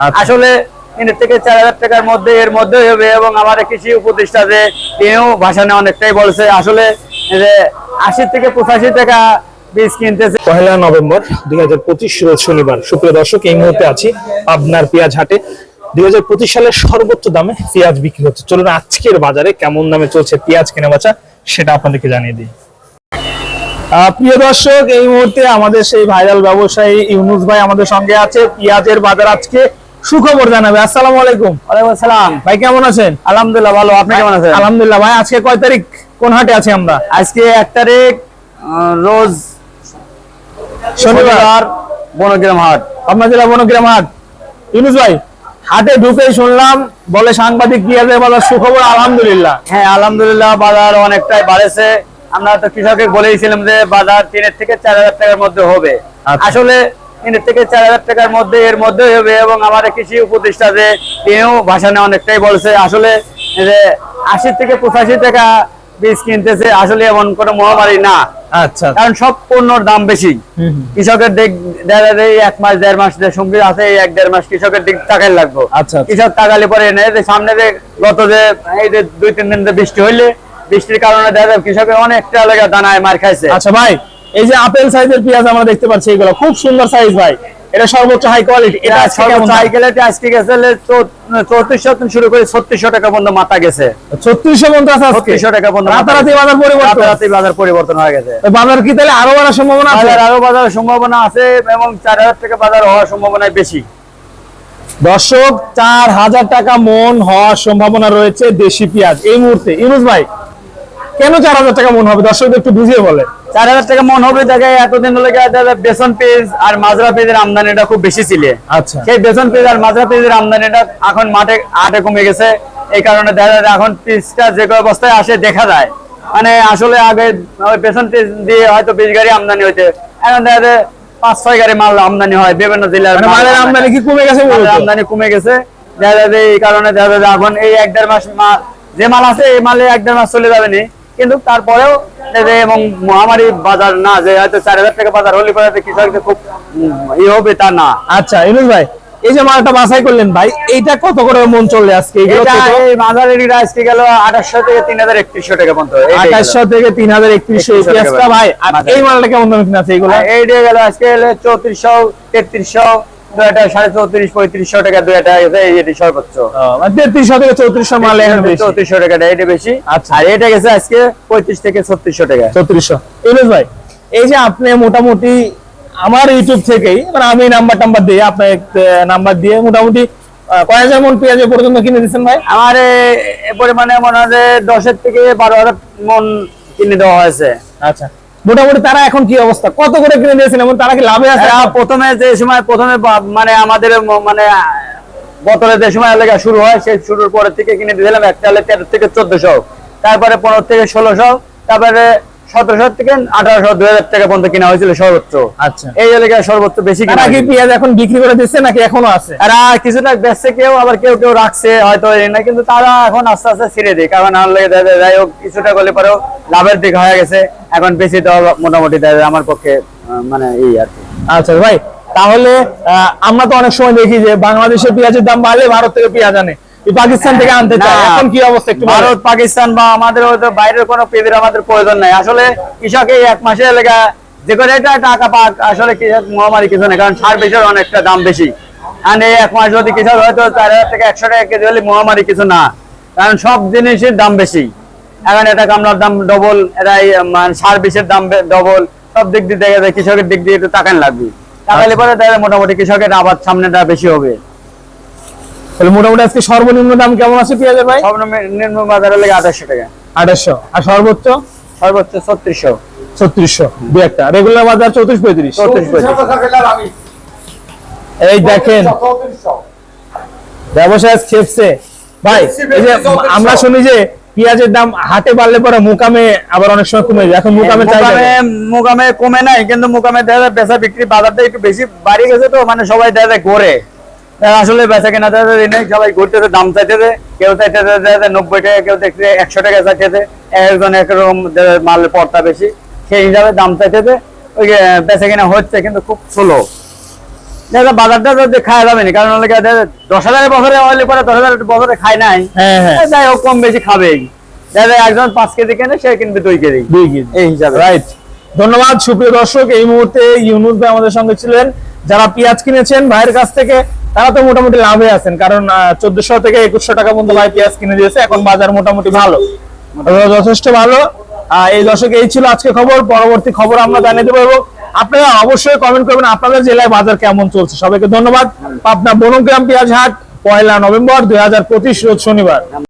আচ্ছা। আসলে তিন থেকে চার হাজার টাকার মধ্যে এর মধ্যে হবে এবং আমার কৃষি উপদেষ্টা যে তিনিও ভাষণে অনেকটাই বলছে। আসলে যে আশি থেকে পঁচাশি টাকা বীজ কিনতেছে। পহেলা নভেম্বর দুই হাজার পঁচিশ রোজ শনিবার। সুপ্রিয় দর্শক এই মুহূর্তে আছি আপনার পেঁয়াজ হাটে। দুই হাজার পঁচিশ সালের সর্বোচ্চ দামে পেঁয়াজ বিক্রি হচ্ছে। চলুন আজকের বাজারে কেমন দামে চলছে পেঁয়াজ কেনা বেচা সেটা আপনাদেরকে জানিয়ে দিই। আহ, প্রিয় দর্শক এই মুহূর্তে আমাদের সেই ভাইরাল ব্যবসায়ী ইউনুস ভাই আমাদের সঙ্গে আছে। পেঁয়াজের বাজার আজকে সুখবর জানাবে। আসসালামু আলাইকুম। ওয়ালাইকুম আসসালাম। ভাই কেমন আছেন? আলহামদুলিল্লাহ ভালো। আপনি কেমন আছেন? আলহামদুলিল্লাহ ভাই আজকে কয় তারিখ? কোন হাটে আছি আমরা? আজকে এক তারিখ রোজ শনিবার। বনগ্রাম হাট। আপনার জেলা বনগ্রাম হাট। ইউনুস ভাই হাটে ঢুকেই শুনলাম বলে সাংবাদিক কি পেঁয়াজের বাজার? সুখবর আলহামদুলিল্লাহ। হ্যাঁ আলহামদুলিল্লাহ বাজার অনেকটাই বাড়েছে। আমরা তো কৃষকের বলেইছিলাম যে বাজার তিনের থেকে চার হাজার টাকার মধ্যে হবে। আচ্ছা। আসলে তিনের থেকে চার হাজার টাকার মধ্যে এর মধ্যে হবে এবং আমার কৃষি উপদেষ্টা যে তিনিও ভাষণে অনেকটাই বলছে। আসলে যে আশি থেকে পঁচাশি টাকা বীজ কিনতেছে আসলে এমন কোনো মহামারী না। আচ্ছা। কারণ সব পণ্যর দাম বেশি। কৃষকের দিক এক মাস দেড় মাস যে সঙ্গী আছে এক দেড় মাস কৃষকের দিক টাকাই লাগবে। আচ্ছা, আচ্ছা। কৃষক টাকালে পরে এনে যে সামনে যে গত যে এই যে দুই তিন দিন যে বৃষ্টি হইলে বৃষ্টির কারণে দেখা যায় কৃষকের অনেকটা লেগে দানায় মার খাইছে। আচ্ছা ভাই এই যে আপেল সাইজের পেঁয়াজ আমরা দেখতে পাচ্ছি এগুলো। খুব সুন্দর সাইজ ভাই। এটা সর্বোচ্চ হাই কোয়ালিটি এটা আজকে কেমন সাইকেলেতে আজকে গেছে চৌত্রিশশো থেকে শুরু করে ছত্রিশশো টাকা পর্যন্ত মাথা গেছে। ছত্রিশশো আছে ছত্রিশশো টাকা পর্যন্ত রাতারাতি বাজার পরিবর্তন? রাতারাতি বাজার পরিবর্তন হয়ে গেছে। বাজার কি তাহলে আরও বাড়ার সম্ভাবনা আছে? আরও বাজার সম্ভাবনা আছে এবং চার হাজার টাকা বাজার হওয়ার সম্ভাবনা বেশি। দর্শক চার হাজার টাকা মন হওয়ার সম্ভাবনা রয়েছে দেশি পেঁয়াজ। এই মুহূর্তে ইউনুস ভাই কেন চার হাজার টাকা মন হবে? দর্শকদের একটু বুঝিয়ে বলে চার হাজার টাকা মন হবে দেখে এতদিন যায় বেসন পেঁয়াজ আর মাজরা পেঁয়াজের আমদানিটা খুব বেশি ছিল। আচ্ছা। সেই বেসন পেঁয়াজ আর মাজরা পেঁয়াজের আমদানিটা এখন মাঠে আটে কমে গেছে। এই কারণে দেখা যায় এখন পিসটা যে কোনো অবস্থায় আসে দেখা যায়। মানে আসলে আগে বেসন পেঁয়াজ দিয়ে হয়তো বিশ গাড়ি আমদানি হইতে। এখন দেখা যায় পাঁচ ছয় গাড়ি মাল আমদানি হয় বিভিন্ন জেলার মানে মালের আমদানি। কি কমে গেছে আমদানি কমে গেছে। দেখা যায় এই কারণে দেখা যায় এখন এই এক দেড় মাস মাল যে মাল আছে এই মালে এক দেড় মাস চলে যাবে নি। কিন্তু তারপরেও এবং মহামারী বাজার না যে হয়তো চার হাজার টাকা বাজার হলে পরে কৃষকদের খুব ই হবে তা না। আচ্ছা ইউনুস ভাই এই যে মালটা বাছাই করলেন ভাই এইটা কত করে মন চলে আজকে? গেল আঠাশশো থেকে তিন হাজার একত্রিশশো টাকা পর্যন্ত। আঠাশশো থেকে তিন হাজার একত্রিশশো এই 3100 টাকা পেঁয়াজটা ভাই আর এই মালটা কেমন দামে কিনা আছে এইগুলো আর এই গেল আজকে চৌত্রিশশো তেত্রিশশো দু সাড়ে চৌত্রিশ পঁয়ত্রিশশো টাকা দু একটা গেছে এই এটি সর্বোচ্চ। মানে তেত্রিশশো থেকে চৌত্রিশশো মাল চৌত্রিশশো টাকাটা এটা বেশি। আচ্ছা। আর এটা গেছে আজকে পঁয়ত্রিশ থেকে ছত্রিশশো টাকা। চৌত্রিশশো। ইউনুস ভাই এই যে আপনি মোটামুটি আমার ইউটিউব থেকেই মানে আমি নাম্বার টাম্বার দিয়ে আপনার নাম্বার দিয়ে মোটামুটি কয় হাজার মন পেঁয়াজ পর্যন্ত কিনে দিচ্ছেন ভাই? আমার এ- এ পরিমাণে মনে হয় দশের থেকে বারো হাজার মন কিনে দেওয়া হয়েছে। আচ্ছা। মোটামুটি তারা এখন কি অবস্থা? কত করে কিনে দিয়েছেন এবং তারা কি লাভে আছে? প্রথমে যে সময়, প্রথমে মানে আমাদের মানে বোতলে যে সময় এলাকা শুরু হয়, সেই শুরুর পরে থেকে কিনে দিয়েছিলাম একটা এলাকা থেকে চোদ্দশো। তারপরে পনেরো থেকে ষোলোশো। তারপরে সতেরোশো থেকে আঠারোশো দুই হাজার টাকা পর্যন্ত কিনা হয়েছিল সর্বোচ্চ। আচ্ছা। এই এলাকায় সর্বোচ্চ বেশি কিনা কি পেঁয়াজ এখন বিক্রি করে দিচ্ছে নাকি এখনও আছে? এরা কিছুটা বেচছে কেউ আবার কেউ কেউ রাখছে হয়তো না কিন্তু তারা এখন আস্তে আস্তে ছিঁড়ে দেয়। কারণ আমার লেগে দেখা যাই হোক কিছুটা করলে পরেও লাভের দিক হয়ে গেছে। এখন বেশি দেওয়া মোটামুটি দেখা আমার পক্ষে মানে এই আর কি। আচ্ছা ভাই তাহলে আমরা তো অনেক সময় দেখি যে বাংলাদেশের পেঁয়াজের দাম বাড়লে ভারত থেকে পেঁয়াজ আনে। পাকিস্তান থেকে আনতে এখন কি অবস্থা একটু ভারত পাকিস্তান বা আমাদের হয়তো বাইরের কোনো আমাদের প্রয়োজন নাই। আসলে কৃষক এক মাসে লেগা যে একটা টাকা পাক আসলে কৃষক মহামারী কিছু নেই কারণ সার বিষয়ের অনেকটা দাম বেশি। আর এই এক মাস যদি কৃষক হয়তো চার হাজার থেকে একশো টাকা কেজি হলে মহামারী কিছু না কারণ সব জিনিসের দাম বেশি। এখন এটা কামলার দাম ডবল এটা মানে সার বিষের দাম ডবল সব দিক দিয়ে দেখা যায় কৃষকের দিক দিয়ে একটু টাকান লাগবে। টাকালে পরে দেখা যায় মোটামুটি কৃষকের আবাদ সামনেটা বেশি হবে। তাহলে মোটামুটি আজকে সর্বনিম্ন দাম কেমন আছে পেঁয়াজের ভাই? সর্বনিম্ন বাজারে লেগে আঠাশশো টাকা। আঠাশশো আর সর্বোচ্চ? সর্বোচ্চ ছত্রিশশো। ছত্রিশশো। দু একটা। রেগুলার বাজার চৌত্রিশ পঁয়ত্রিশ। এই দেখেন। ব্যবসায় খেপছে ভাই এই যে আমরা শুনি যে পেঁয়াজের দাম হাটে বাড়লে পরে মুকামে আবার অনেক সময় কমে যায়। এখন মুকামে চাহিদা মুকামে কমে নাই কিন্তু মুকামে দেখা যায় বেচা বিক্রি বাজারটা একটু বেশি বাড়ি গেছে তো মানে সবাই দেখা যায় আহ, আসলে বেচা কেনা নেই সবাই ঘুরতেছে দাম চাইতেছে কেউ চাইতেছে নব্বই টাকা কেউ দেখছে একশো টাকা চাইতেছে একজন একরকম মালের পড়তা বেশি সেই হিসাবে দাম চাইতেছে ওই বেচা কেনা হচ্ছে কিন্তু খুব স্লো বাজারটা খাওয়া যাবে না কারণ হলে কি দেখা যায় দশ বছরে পরে দশ হাজার বছরে খায় নাই। হ্যাঁ হ্যাঁ। যাই হোক কম বেশি খাবেই। দেখা যায় একজন পাঁচ কেজি কেনে সে কিনবে দুই কেজি। দুই কেজি। এই হিসাবে। রাইট ধন্যবাদ সুপ্রিয় দর্শক এই মুহূর্তে ইউনুস ভাই আমাদের সঙ্গে ছিলেন। যারা পেঁয়াজ কিনেছেন ভাইয়ের কাছ থেকে তারা তো মোটামুটি লাভে আছেন, কারণ চোদ্দশো থেকে একুশশো টাকা পর্যন্ত ভাই পেঁয়াজ কিনে দিয়েছে, এখন বাজার মোটামুটি ভালো। যথেষ্ট ভালো। এই দর্শক, এই ছিল আজকে খবর, পরবর্তী খবর আমরা জানিয়ে দেবো এবং আপনারা অবশ্যই কমেন্ট করবেন, আপনাদের জেলায় বাজার কেমন চলছে? সবাইকে ধন্যবাদ। পাবনা বনগ্রাম পেঁয়াজ হাট, পয়লা নভেম্বর দুই হাজার রোজ শনিবার।